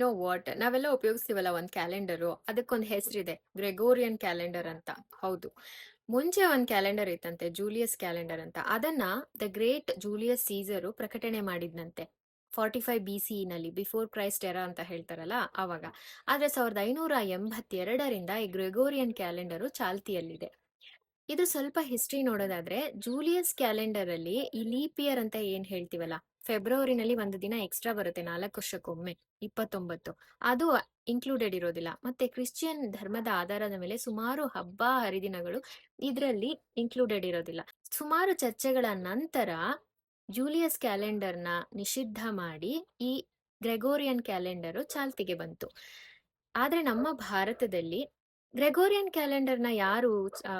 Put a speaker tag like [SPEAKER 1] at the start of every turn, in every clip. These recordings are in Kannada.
[SPEAKER 1] ನೋ ವಾಟ್ ನಾವೆಲ್ಲ ಉಪಯೋಗಿಸ್ತೀವಲ್ಲ ಒಂದು ಕ್ಯಾಲೆಂಡರು? ಅದಕ್ಕೊಂದು ಹೆಸರಿದೆ, ಗ್ರೆಗೋರಿಯನ್ ಕ್ಯಾಲೆಂಡರ್ ಅಂತ. ಹೌದು. ಮುಂಚೆ ಒಂದು ಕ್ಯಾಲೆಂಡರ್ ಇತ್ತಂತೆ, ಜೂಲಿಯಸ್ ಕ್ಯಾಲೆಂಡರ್ ಅಂತ. ಅದನ್ನ ದ ಗ್ರೇಟ್ ಜೂಲಿಯಸ್ ಸೀಸರು ಪ್ರಕಟಣೆ ಮಾಡಿದ್ನಂತೆ. ಫಾರ್ಟಿ ಫೈವ್ ಬಿ ಸಿ ನಲ್ಲಿ, ಬಿಫೋರ್ ಕ್ರೈಸ್ಟ್ ಎರ ಅಂತ ಹೇಳ್ತಾರಲ್ಲ ಆವಾಗ. ಆದ್ರೆ ಸಾವಿರದ ಐನೂರ ಎಂಬತ್ತೆರಡರಿಂದ ಈ ಗ್ರೆಗೋರಿಯನ್ ಕ್ಯಾಲೆಂಡರು ಚಾಲ್ತಿಯಲ್ಲಿದೆ. ಇದು ಸ್ವಲ್ಪ ಹಿಸ್ಟ್ರಿ ನೋಡೋದಾದ್ರೆ ಜೂಲಿಯಸ್ ಕ್ಯಾಲೆಂಡರ್ ಅಲ್ಲಿ ಈ ಲೀಪ್ ಇಯರ್ ಅಂತ ಏನ್ ಹೇಳ್ತೀವಲ್ಲ? ಫೆಬ್ರವರಿನಲ್ಲಿ ಒಂದು ದಿನ ಎಕ್ಸ್ಟ್ರಾ ಬರುತ್ತೆ, ನಾಲ್ಕು ವರ್ಷಕ್ಕೊಮ್ಮೆ, ಇಪ್ಪತ್ತೊಂಬತ್ತು. ಅದು ಇನ್ಕ್ಲೂಡೆಡ್ ಇರೋದಿಲ್ಲ. ಮತ್ತೆ ಕ್ರಿಶ್ಚಿಯನ್ ಧರ್ಮದ ಆಧಾರದ ಮೇಲೆ ಸುಮಾರು ಹಬ್ಬ ಹರಿದಿನಗಳು ಇದರಲ್ಲಿ ಇನ್ಕ್ಲೂಡೆಡ್ ಇರೋದಿಲ್ಲ. ಸುಮಾರು ಚರ್ಚೆಗಳ ನಂತರ ಜೂಲಿಯಸ್ ಕ್ಯಾಲೆಂಡರ್ನ ನಿಷಿದ್ಧ ಮಾಡಿ ಈ ಗ್ರೆಗೋರಿಯನ್ ಕ್ಯಾಲೆಂಡರು ಚಾಲ್ತಿಗೆ ಬಂತು. ಆದ್ರೆ ನಮ್ಮ ಭಾರತದಲ್ಲಿ ಗ್ರೆಗೋರಿಯನ್ ಕ್ಯಾಲೆಂಡರ್ನ ಯಾರು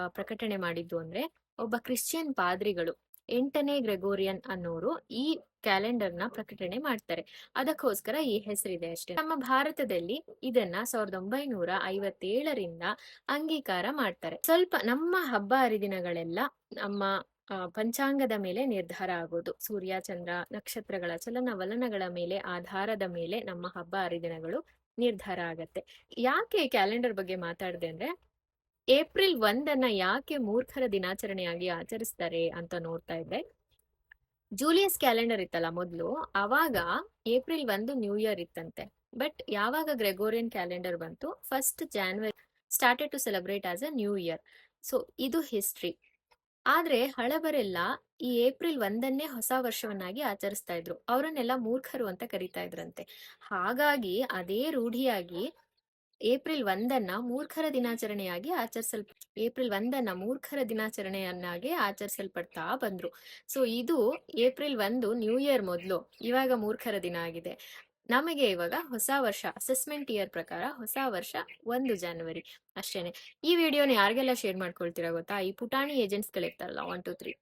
[SPEAKER 1] ಪ್ರಕಟಣೆ ಮಾಡಿದ್ದು ಅಂದ್ರೆ ಒಬ್ಬ ಕ್ರಿಶ್ಚಿಯನ್ ಪಾದ್ರಿಗಳು. ಎಂಟನೇ ಗ್ರೆಗೋರಿಯನ್ ಅನ್ನೋರು ಈ ಕ್ಯಾಲೆಂಡರ್ನ ಪ್ರಕಟಣೆ ಮಾಡ್ತಾರೆ. ಅದಕ್ಕೋಸ್ಕರ ಈ ಹೆಸರಿದೆ ಅಷ್ಟೇ. ನಮ್ಮ ಭಾರತದಲ್ಲಿ ಇದನ್ನ ಸಾವಿರದ ಒಂಬೈನೂರ ಐವತ್ತೇಳರಿಂದ ಅಂಗೀಕಾರ ಮಾಡ್ತಾರೆ. ಸ್ವಲ್ಪ ನಮ್ಮ ಹಬ್ಬ ಹರಿದಿನಗಳೆಲ್ಲ ನಮ್ಮ ಪಂಚಾಂಗದ ಮೇಲೆ ನಿರ್ಧಾರ ಆಗೋದು. ಸೂರ್ಯ, ಚಂದ್ರ, ನಕ್ಷತ್ರಗಳ ಚಲನವಲನಗಳ ಮೇಲೆ ಆಧಾರದ ಮೇಲೆ ನಮ್ಮ ಹಬ್ಬ ಹರಿದಿನಗಳು ನಿರ್ಧಾರ ಆಗತ್ತೆ. ಯಾಕೆ ಕ್ಯಾಲೆಂಡರ್ ಬಗ್ಗೆ ಮಾತಾಡಿದೆ ಅಂದ್ರೆ, ಏಪ್ರಿಲ್ ಒಂದನ್ನ ಯಾಕೆ ಮೂರ್ಖರ ದಿನಾಚರಣೆಯಾಗಿ ಆಚರಿಸ್ತಾರೆ ಅಂತ ನೋಡ್ತಾ ಇದ್ದೆ ಜೂಲಿಯಸ್ ಕ್ಯಾಲೆಂಡರ್ ಇತ್ತಲ್ಲ ಮೊದಲು, ಅವಾಗ ಏಪ್ರಿಲ್ ಒಂದು ನ್ಯೂ ಇಯರ್ ಇತ್ತಂತೆ. ಬಟ್ ಯಾವಾಗ ಗ್ರೆಗೋರಿಯನ್ ಕ್ಯಾಲೆಂಡರ್ ಬಂತು, first January started to celebrate as a new year so ಇದು ಹಿಸ್ಟ್ರಿ ಆದ್ರೆ ಹಳಬರೆಲ್ಲ ಈ ಏಪ್ರಿಲ್ ಒಂದನ್ನೇ ಹೊಸ ವರ್ಷವನ್ನಾಗಿ ಆಚರಿಸ್ತಾ ಇದ್ರು. ಅವರನ್ನೆಲ್ಲ ಮೂರ್ಖರು ಅಂತ ಕರಿತಾ ಇದ್ರಂತೆ. ಹಾಗಾಗಿ ಅದೇ ರೂಢಿಯಾಗಿ ಏಪ್ರಿಲ್ ಒಂದನ್ನ ಮೂರ್ಖರ ದಿನಾಚರಣೆಯಾಗಿ ಆಚರಿಸಲ್ ಏಪ್ರಿಲ್ ಒಂದನ್ನ ಮೂರ್ಖರ ದಿನಾಚರಣೆಯನ್ನಾಗಿ ಆಚರಿಸಲ್ಪಡ್ತಾ ಬಂದ್ರು. ಸೊ ಇದು ಏಪ್ರಿಲ್ ಒಂದು ನ್ಯೂ ಇಯರ್ ಮೊದಲು. ಇವಾಗ ಮೂರ್ಖರ ದಿನ ಆಗಿದೆ. ನಮಗೆ ಇವಾಗ ಹೊಸ ವರ್ಷ ಅಸೆಸ್ಮೆಂಟ್ ಇಯರ್ ಪ್ರಕಾರ ಹೊಸ ವರ್ಷ ಒಂದು ಜನವರಿ ಅಷ್ಟೇನೆ. ಈ ವಿಡಿಯೋನ ಯಾರಿಗೆಲ್ಲ ಶೇರ್ ಮಾಡ್ಕೊಳ್ತೀರಾ ಗೊತ್ತಾ? ಈ ಪುಟಾಣಿ ಏಜೆಂಟ್ಸ್ ಇರ್ತಾರಲ್ಲ ಒನ್ ಟು ತ್ರೀ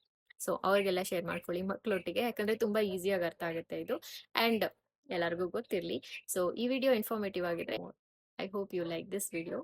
[SPEAKER 1] ಸೊ ಅವ್ರಿಗೆಲ್ಲ ಶೇರ್ ಮಾಡ್ಕೊಳ್ಳಿ ಮಕ್ಕಳೊಟ್ಟಿಗೆ ಯಾಕಂದ್ರೆ ತುಂಬಾ ಈಸಿಯಾಗಿ ಅರ್ಥ ಆಗುತ್ತೆ ಇದು. ಅಂಡ್ ಎಲ್ಲರಿಗೂ ಗೊತ್ತಿರ್ಲಿ. ಸೊ ಈ ವಿಡಿಯೋ ಇನ್ಫಾರ್ಮೇಟಿವ್ ಆಗಿದ್ರೆ I hope you like this video